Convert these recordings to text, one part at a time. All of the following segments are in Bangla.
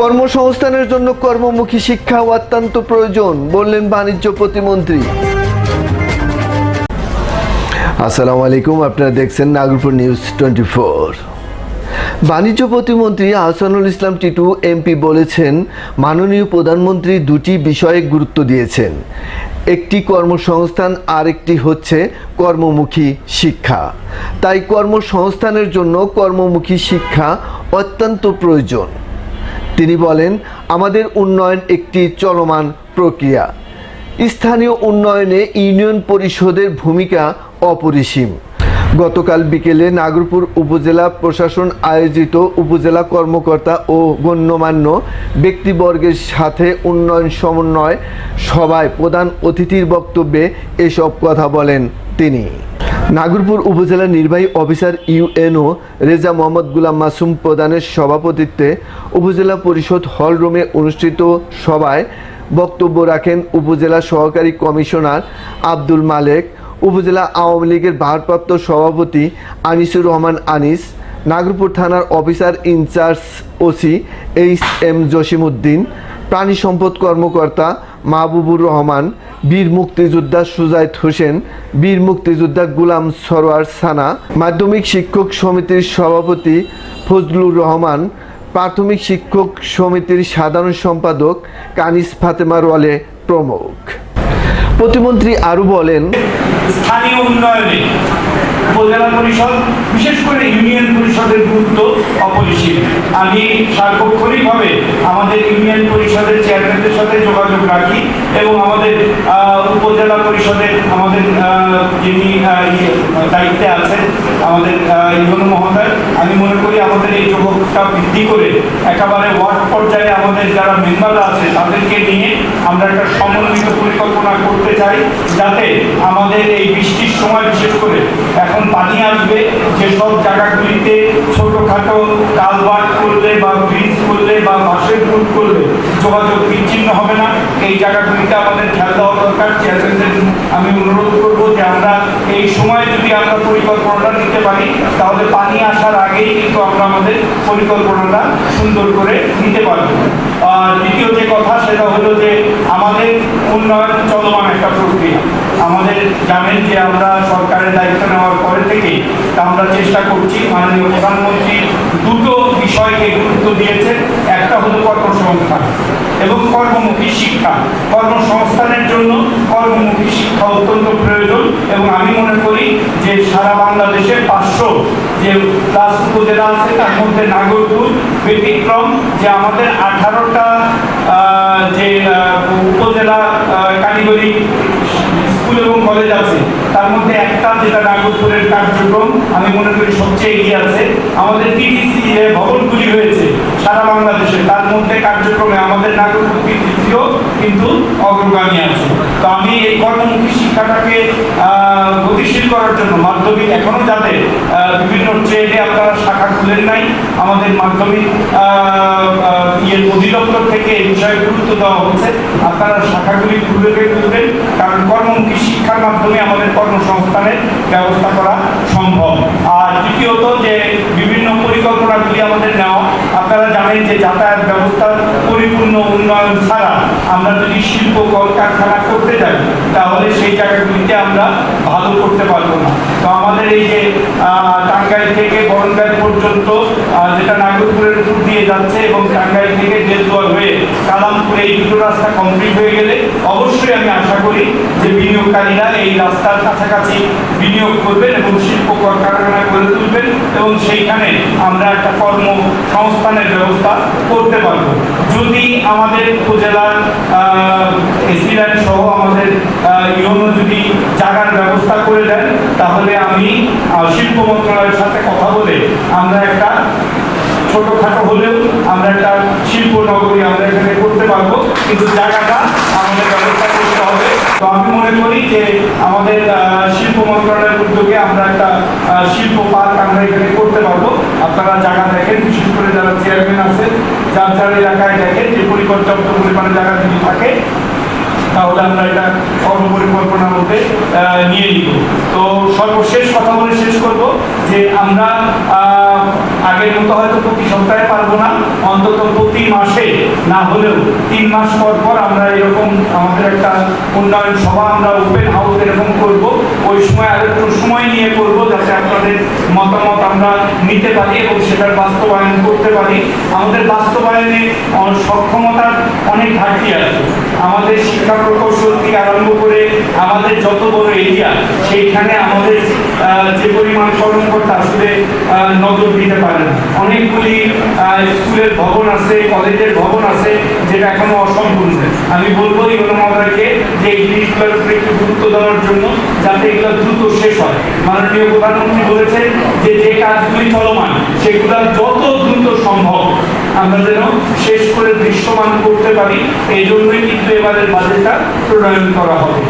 কর্মসংস্থানের জন্য কর্মমুখী শিক্ষা অত্যন্ত প্রয়োজন, বললেন বাণিজ্য প্রতিমন্ত্রী। আসসালামু আলাইকুম, আপনারা দেখছেন নাগরপুর নিউজ টোয়েন্টি ফোর। বাণিজ্য প্রতিমন্ত্রী আহসানুল ইসলাম টিটু, এমপি, বলেছেন, মাননীয় প্রধানমন্ত্রী দুটি বিষয়ে গুরুত্ব দিয়েছেন। একটি কর্মসংস্থান, আরেকটি হচ্ছে কর্মমুখী শিক্ষা। তাই কর্মসংস্থানের জন্য কর্মমুখী শিক্ষা অত্যন্ত প্রয়োজন। তিনি বলেন, আমাদের উন্নয়ন একটি চলমান প্রক্রিয়া। স্থানীয় উন্নয়নে ইউনিয়ন পরিষদের ভূমিকা অপরিসীম। গতকাল বিকেলে নাগরপুর উপজেলা প্রশাসন আয়োজিত উপজেলা কর্মকর্তা ও গণ্যমান্য ব্যক্তিবর্গের সাথে উন্নয়ন সমন্বয় সভায় প্রধান অতিথির বক্তব্যে এসব কথা বলেন তিনি। নাগরপুর উপজেলা নির্বাহী অফিসার ইউএনও রেজা মোহাম্মদ গুলাম মাসুম প্রধানের সভাপতিত্বে উপজেলা পরিষদ হল রুমে অনুষ্ঠিত সভায় বক্তব্য রাখেন উপজেলা সহকারী কমিশনার আব্দুল মালেক, উপজেলা আওয়ামী লীগের ভারপ্রাপ্ত সভাপতি আনিসুর রহমান আনিস, নাগরপুর থানার officer in charge OC H M Jasimuddin প্রাণী সম্পদ কর্মকর্তা মাহবুবুর রহমান, বীর মুক্তিযোদ্ধা সুজাইদ হোসেন, বীর মুক্তিযোদ্ধা গুলাম সরোয়ার সানা, মাধ্যমিক শিক্ষক সমিতির সভাপতি ফজলুর রহমান, প্রাথমিক শিক্ষক সমিতির সাধারণ সম্পাদক কানিস ফাতেমা রলে প্রমুখ। প্রতিমন্ত্রী আরও বলেন, স্থানীয় উন্নয়নে উপজেলা পরিষদ, বিশেষ করে ইউনিয়ন পরিষদের গুরুত্ব আমি সার্বক্ষণিকভাবে আমাদের ইউনিয়ন পরিষদের চেয়ারম্যানদের সাথে যোগাযোগ রাখি এবং আমাদের উপজেলা পরিষদের আমাদের যিনি ইয়ে, দায়িত্বে আছেন আমাদের ইভন মহোদয় আমি মনে করি আমাদের এই যোগটা বৃদ্ধি করে একেবারে ওয়ার্ড পর্যায়ে আমাদের যারা মেম্বাররা আছে তাদেরকে নিয়ে আমরা একটা সমন্বিত পরিকল্পনা করতে চাই যাতে আমাদের এই বৃষ্টির সময়, বিশেষ করে এখন পানি আসবে যেসব জায়গাগুলিতে ছোটোখাটো কালভার্ট করলে বা ব্রিজ করলে বা বাসের রুট করলে যোগাযোগ বিচ্ছিন্ন হবে না। এই জায়গাগুলিতে আমাদের খেয়াল দেওয়া দরকার। চেয়ারম্যানদের আমি অনুরোধ করব যে আমরা এই সময় যদি আমরা পরিকল্পনাটা নিতে পারি, তাহলে পানি আসার আগেই কিন্তু আমরা আমাদের পরিকল্পনাটা সুন্দর করে নিতে পারব। দ্বিতীয় যে কথা সেটা হলো যে আমাদের উন্নয়ন চলমান একটা প্রক্রিয়া। আমাদের জানেন যে আমরা সরকারের দায়িত্ব নেওয়ার পরে থেকে আমরা চেষ্টা করছি। মাননীয় প্রধানমন্ত্রী দুটো বিষয়কে গুরুত্ব দিয়েছেন। একটা হলো কর্মসংস্থান এবং কর্মমুখী শিক্ষা। কর্মসংস্থানের জন্য কর্মমুখী শিক্ষা অত্যন্ত প্রয়োজন এবং আমি মনে করি যে সারা বাংলাদেশে পাঁচশো যে প্লাস উপজেলা আছে, তার মধ্যে নাগরপুর ব্যতিক্রম, যে আমাদের আঠারোটা যে উপজেলা কারিগরি স্কুল এবং কলেজ আছে, তার মধ্যে একটা যেটা নাগরপুরের কার্যক্রম, আমি মনে করি সবচেয়ে এগিয়ে আছে, আমাদের টিটিসি যে ভবনগুলি হয়েছে সারা বাংলাদেশে, তার মধ্যে কার্যক্রমে আমাদের নাগরপুর টিটিসিও কিন্তু অগ্রগামী আছে। তো আমি এই কর্মমুখী শিক্ষাটাকে গতিশীল করার জন্য। মাধ্যমিক এখনও যাতে বিভিন্ন ট্রেডে আপনারা শাখা খুলেন নাই, আমাদের মাধ্যমিক ইয়ের অধিদপ্তর থেকে এই বিষয়ে গুরুত্ব দেওয়া হচ্ছে। আপনারা শাখাগুলি খুলে খুলবেন কারণ কর্মমুখী শিক্ষার মাধ্যমে আমাদের কর্মসংস্থানের ব্যবস্থা করা সম্ভব। আর দ্বিতীয়ত যে বিভিন্ন পরিকল্পনাগুলি আমাদের নেওয়া, আপনারা জানেন যে যাতায়াত আমরা যদি শিল্প, কলকারখানা করতে যাই, তাহলে সেই জায়গাগুলিতে আমরা ভালো করতে পারব না। তো আমাদের এই যে টাঙ্গাইল থেকে বরঙ্গাইল পর্যন্ত যেটা নাগরপুরের উপর দিয়ে যাচ্ছে এবং টাঙ্গাইল থেকে দেলদুয়ার হয়ে কালামপুরে এই দুটো রাস্তা কমপ্লিট হয়ে গেলে, অবশ্যই আমি আশা করি যে বিনিয়োগকারীরা এই রাস্তার কাছাকাছি বিনিয়োগ করবেন এবং শিল্প, কলকারখানা গড়ে তুলবেন এবং সেইখানে আমরা একটা কর্মসংস্থানের ব্যবস্থা করতে পারব। যদি আমাদের উপজেলার এসিল্যান্ড সহ আমাদের ইউনো যদি জায়গার ব্যবস্থা করে দেন, তাহলে আমি শিল্প মন্ত্রণালয়ের সাথে কথা বলে আমরা একটা ছোটখাটো হলেও আমরা একটা শিল্প নগরী আমরা এখানে করতে পারব। কিন্তু জায়গাটা আমাদের ব্যবস্থা করতে হবে। তো আমি মনে করি যে আমাদের শিল্প মন্ত্রণালয়ের উদ্যোগে আমরা একটা শিল্প পার্ক আমরা এখানে করতে পারব। আপনারা জায়গা দেখেন, বিশেষ করে যারা চেয়ারম্যান আছে, যার যার এলাকায় দেখেন যে পরিপর্যাপ্ত পরিমাণে জায়গা যদি থাকে, তাহলে আমরা এটা কর্মপরিকল্পনার মধ্যে নিয়ে নিব। তো সর্বশেষ কথা বলে শেষ করব যে আমরা আগের মতো হয়তো প্রতি সপ্তাহে পারব না, অন্তত প্রতি মাসে, না হলেও তিন মাস পর পর আমরা এরকম আমাদের একটা উন্নয়ন সভা আমরা ওপেন হাউস এরকম করব। ওই সময় আর একটু সময় নিয়ে করব যাতে আপনাদের মতামত আমরা নিতে পারি এবং সেটার বাস্তবায়ন করতে পারি। আমাদের বাস্তবায়নে সক্ষমতার অনেক ঘাটতি আছে। আমাদের শিক্ষা প্রকৌশল থেকে আরম্ভ করে আমাদের যত বড় এরিয়া, সেইখানে আমাদের যে পরিমাণ কর্মকর্তা আসলে নজর দিতে পারেন অনেকগুলি স্কুলের ভবন আছে, কলেজের ভবন আছে, যেটা এখনও অসম্পূর্ণ। আমি বলব ইউনো যে এই জিনিসগুলোর উপরে একটু গুরুত্ব দেওয়ার জন্য যাতে এগুলো দ্রুত শেষ হয়। মাননীয় প্রধানমন্ত্রী বলেছেন যে যে কাজগুলি চলমান, সেগুলো যত দ্রুত সম্ভব আমরা যেন শেষ করে দৃশ্যমান করতে পারি, এই জন্যই কিন্তু এবারের বাজেটটা প্রণয়ন করা হবে।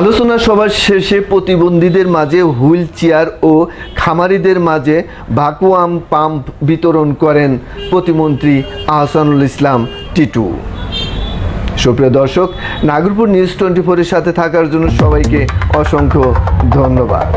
আলোচনা সভার শেষে প্রতিবন্ধীদের মাঝে হুইল চেয়ার ও খামারিদের মাঝে ভাকুয়াম পাম্প বিতরণ করেন প্রতিমন্ত্রী আহসানুল ইসলাম। টিটু সুপ্রিয় দর্শক নাগরপুর নিউজ টোয়েন্টি ফোরের সাথে থাকার জন্য সবাইকে অসংখ্য ধন্যবাদ।